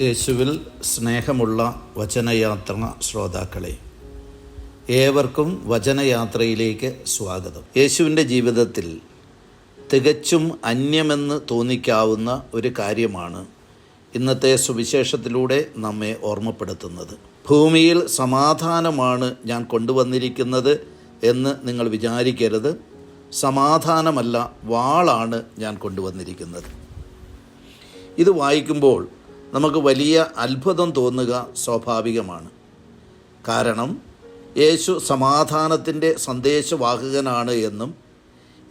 യേശുവിൽ സ്നേഹമുള്ള വചനയാത്ര ശ്രോതാക്കളെ ഏവർക്കും വചനയാത്രയിലേക്ക് സ്വാഗതം. യേശുവിന്റെ ജീവിതത്തിൽ തികച്ചും അന്യമെന്ന് തോന്നിക്കാവുന്ന ഒരു കാര്യമാണ് ഇന്നത്തെ സുവിശേഷത്തിലൂടെ നമ്മെ ഓർമ്മപ്പെടുത്തുന്നത്. ഭൂമിയിൽ സമാധാനമാണ് ഞാൻ കൊണ്ടുവന്നിരിക്കുന്നത് എന്ന് നിങ്ങൾ വിചാരിക്കരുത്. സമാധാനമല്ല വാളാണ് ഞാൻ കൊണ്ടുവന്നിരിക്കുന്നത്. ഇത് വായിക്കുമ്പോൾ നമുക്ക് വലിയ അത്ഭുതം തോന്നുക സ്വാഭാവികമാണ്. കാരണം യേശു സമാധാനത്തിന്റെ സന്ദേശവാഹകനാണ് എന്നും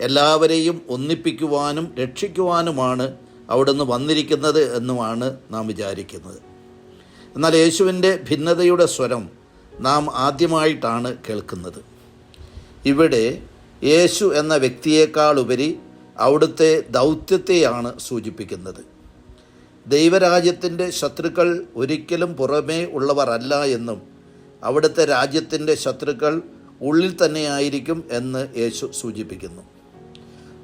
എല്ലാവരെയും ഒന്നിപ്പിക്കുവാനും രക്ഷിക്കുവാനുമാണ് അവിടുന്ന് വന്നിരിക്കുന്നത് എന്നുമാണ് നാം വിചാരിക്കുന്നത്. എന്നാൽ യേശുവിന്റെ ഭിന്നതയുടെ സ്വരം നാം ആദ്യമായിട്ടാണ് കേൾക്കുന്നത്. ഇവിടെ യേശു എന്ന വ്യക്തിയേക്കാളുപരി അവിടുത്തെ ദൗത്യത്തെയാണ് സൂചിപ്പിക്കുന്നത്. ദൈവരാജ്യത്തിന്റെ ശത്രുക്കൾ ഒരിക്കലും പുറമേ ഉള്ളവർ അല്ല എന്നും അവിടുത്തെ രാജ്യത്തിന്റെ ശത്രുക്കൾ ഉള്ളിൽ തന്നെയായിരിക്കും എന്ന് യേശു സൂചിപ്പിക്കുന്നു.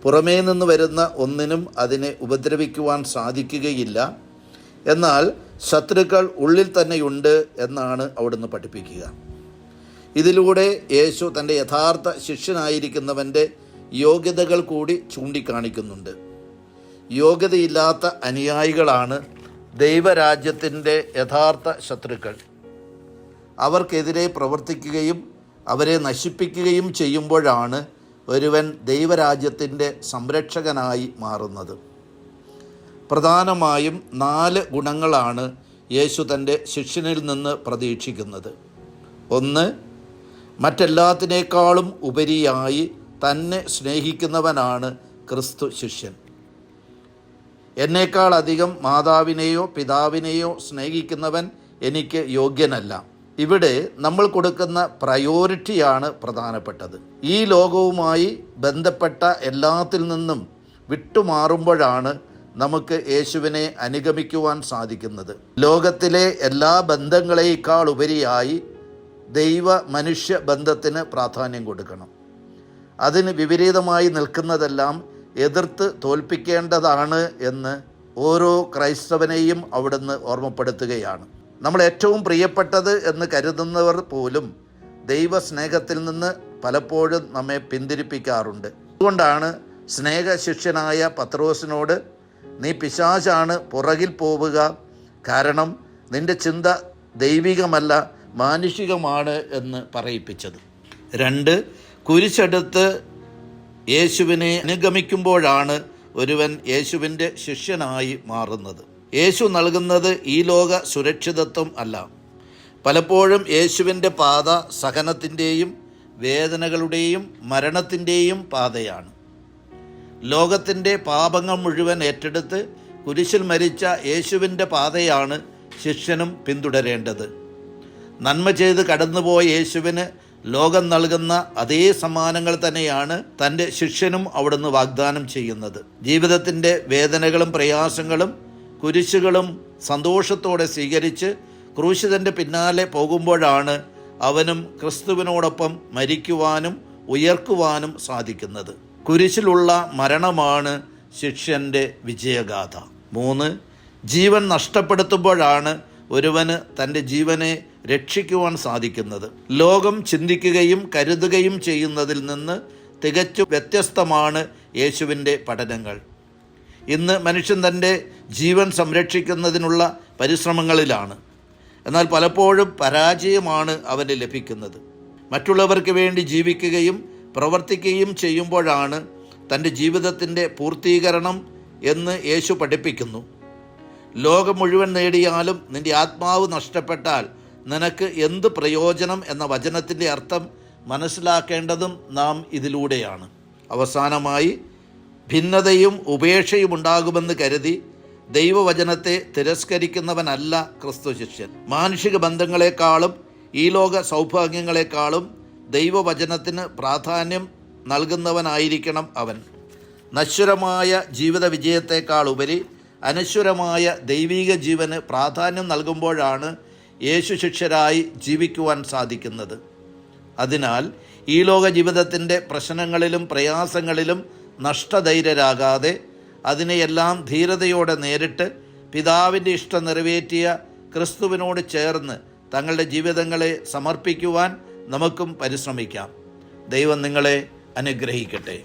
പുറമേ നിന്ന് വരുന്ന ഒന്നിനും അതിനെ ഉപദ്രവിക്കുവാൻ സാധിക്കുകയില്ല. എന്നാൽ ശത്രുക്കൾ ഉള്ളിൽ തന്നെയുണ്ട് എന്നാണ് അവിടുന്ന് പഠിപ്പിക്കുക. ഇതിലൂടെ യേശു തന്റെ യഥാർത്ഥ ശിഷ്യനായിരിക്കുന്നവന്റെ യോഗ്യതകൾ കൂടി ചൂണ്ടിക്കാണിക്കുന്നുണ്ട്. യോഗ്യതയില്ലാത്ത അനുയായികളാണ് ദൈവരാജ്യത്തിന്റെ യഥാർത്ഥ ശത്രുക്കൾ. അവർക്കെതിരെ പ്രവർത്തിക്കുകയും അവരെ നശിപ്പിക്കുകയും ചെയ്യുമ്പോഴാണ് ഒരുവൻ ദൈവരാജ്യത്തിന്റെ സംരക്ഷകനായി മാറുന്നത്. പ്രധാനമായും നാല് ഗുണങ്ങളാണ് യേശു തന്റെ ശിഷ്യനിൽ നിന്ന് പ്രതീക്ഷിക്കുന്നത്. ഒന്ന് മറ്റെല്ലാത്തിനേക്കാളും ഉപരിയായി തന്നെ സ്നേഹിക്കുന്നവനാണ് ക്രിസ്തു ശിഷ്യൻ. എന്നേക്കാൾ അധികം മാതാവിനെയോ പിതാവിനെയോ സ്നേഹിക്കുന്നവൻ എനിക്ക് യോഗ്യനല്ല. ഇവിടെ നമ്മൾ കൊടുക്കുന്ന പ്രയോറിറ്റിയാണ് പ്രധാനപ്പെട്ടത്. ഈ ലോകവുമായി ബന്ധപ്പെട്ട എല്ലാത്തിൽ നിന്നും വിട്ടുമാറുമ്പോഴാണ് നമുക്ക് യേശുവിനെ അനുഗമിക്കുവാൻ സാധിക്കുന്നത്. ലോകത്തിലെ എല്ലാ ബന്ധങ്ങളെക്കാൾ ഉപരിയായി ദൈവ മനുഷ്യ ബന്ധത്തിന് പ്രാധാന്യം കൊടുക്കണം. അതിന് വിപരീതമായി നിൽക്കുന്നതെല്ലാം എതിർത്ത് തോൽപ്പിക്കേണ്ടതാണ് എന്ന് ഓരോ ക്രൈസ്തവനെയും അവിടുന്ന് ഓർമ്മപ്പെടുത്തുകയാണ്. നമ്മൾ ഏറ്റവും പ്രിയപ്പെട്ടത് എന്ന് കരുതുന്നവർ പോലും ദൈവസ്നേഹത്തിൽ നിന്ന് പലപ്പോഴും നമ്മെ പിന്തിരിപ്പിക്കാറുണ്ട്. അതുകൊണ്ടാണ് സ്നേഹശിഷ്യനായ പത്രോസിനോട് നീ പിശാചാണ് പുറകിൽ പോവുക. കാരണം നിന്റെ ചിന്ത ദൈവികമല്ല മാനുഷികമാണ് എന്ന് പറയിപ്പിച്ചത്. രണ്ട് കുരിശെടുത്ത് യേശുവിനെ അനുഗമിക്കുമ്പോഴാണ് ഒരുവൻ യേശുവിന്റെ ശിഷ്യനായി മാറുന്നത്. യേശു നൽകുന്നത് ഈ ലോക സുരക്ഷിതത്വം അല്ല. പലപ്പോഴും യേശുവിന്റെ പാത സഹനത്തിന്റെയും വേദനകളുടെയും മരണത്തിന്റെയും പാതയാണ്. ലോകത്തിന്റെ പാപങ്ങൾ മുഴുവൻ ഏറ്റെടുത്ത് കുരിശിൽ മരിച്ച യേശുവിന്റെ പാതയാണ് ശിഷ്യനും പിന്തുടരേണ്ടത്. നന്മ ചെയ്ത് കടന്നുപോയ യേശുവിന് ലോകം നൽകുന്ന അതേ സമ്മാനങ്ങൾ തന്നെയാണ് തന്റെ ശിഷ്യനും അവിടുന്ന് വാഗ്ദാനം ചെയ്യുന്നത്. ജീവിതത്തിന്റെ വേദനകളും പ്രയാസങ്ങളും കുരിശുകളും സന്തോഷത്തോടെ സ്വീകരിച്ച് ക്രൂശിതന്റെ പിന്നാലെ പോകുമ്പോഴാണ് അവനും ക്രിസ്തുവിനോടൊപ്പം മരിക്കുവാനും ഉയർക്കുവാനും സാധിക്കുന്നത്. കുരിശിലുള്ള മരണമാണ് ശിഷ്യന്റെ വിജയഗാഥ. മൂന്ന് ജീവൻ നഷ്ടപ്പെടുത്തുമ്പോഴാണ് ഒരുവന് തന്റെ ജീവനെ രക്ഷിക്കുവാൻ സാധിക്കുന്നത്. ലോകം ചിന്തിക്കുകയും കരുതുകയും ചെയ്യുന്നതിൽ നിന്ന് തികച്ചും വ്യത്യസ്തമാണ് യേശുവിന്റെ പഠനങ്ങൾ. ഇന്ന് മനുഷ്യൻ തന്റെ ജീവൻ സംരക്ഷിക്കുന്നതിനുള്ള പരിശ്രമങ്ങളിലാണ്. എന്നാൽ പലപ്പോഴും പരാജയമാണ് അവന് ലഭിക്കുന്നത്. മറ്റുള്ളവർക്ക് വേണ്ടി ജീവിക്കുകയും പ്രവർത്തിക്കുകയും ചെയ്യുമ്പോഴാണ് തന്റെ ജീവിതത്തിന്റെ പൂർത്തീകരണം എന്ന് യേശു പഠിപ്പിക്കുന്നു. ലോകം മുഴുവൻ നേടിയാലും നിന്റെ ആത്മാവ് നഷ്ടപ്പെട്ടാൽ നിനക്ക് എന്ത് പ്രയോജനം എന്ന വചനത്തിന്റെ അർത്ഥം മനസ്സിലാക്കേണ്ടതും നാം ഇതിലൂടെയാണ്. അവസാനമായി ഭിന്നതയും ഉപേക്ഷയും ഉണ്ടാകുമെന്ന് കരുതി ദൈവവചനത്തെ തിരസ്കരിക്കുന്നവനല്ല ക്രിസ്തു ശിഷ്യൻ. മാനുഷിക ബന്ധങ്ങളെക്കാളും ഈ ലോക സൗഭാഗ്യങ്ങളെക്കാളും ദൈവവചനത്തിന് പ്രാധാന്യം നൽകുന്നവനായിരിക്കണം അവൻ. നശ്വരമായ ജീവിത വിജയത്തെക്കാളുപരി അനശ്വരമായ ദൈവീക ജീവന് പ്രാധാന്യം നൽകുമ്പോഴാണ് യേശു ശിഷ്യരായി ജീവിക്കുവാൻ സാധിക്കുന്നത്. അതിനാൽ ഈ ലോക ജീവിതത്തിന്റെ പ്രശ്നങ്ങളിലും പ്രയാസങ്ങളിലും നഷ്ടധൈര്യരാകാതെ അതിനെയെല്ലാം ധീരതയോടെ നേരിട്ട് പിതാവിന്റെ ഇഷ്ടം നിറവേറ്റിയ ക്രിസ്തുവിനോട് ചേർന്ന് തങ്ങളുടെ ജീവിതങ്ങളെ സമർപ്പിക്കുവാൻ നമുക്കും പരിശ്രമിക്കാം. ദൈവം നിങ്ങളെ അനുഗ്രഹിക്കട്ടെ.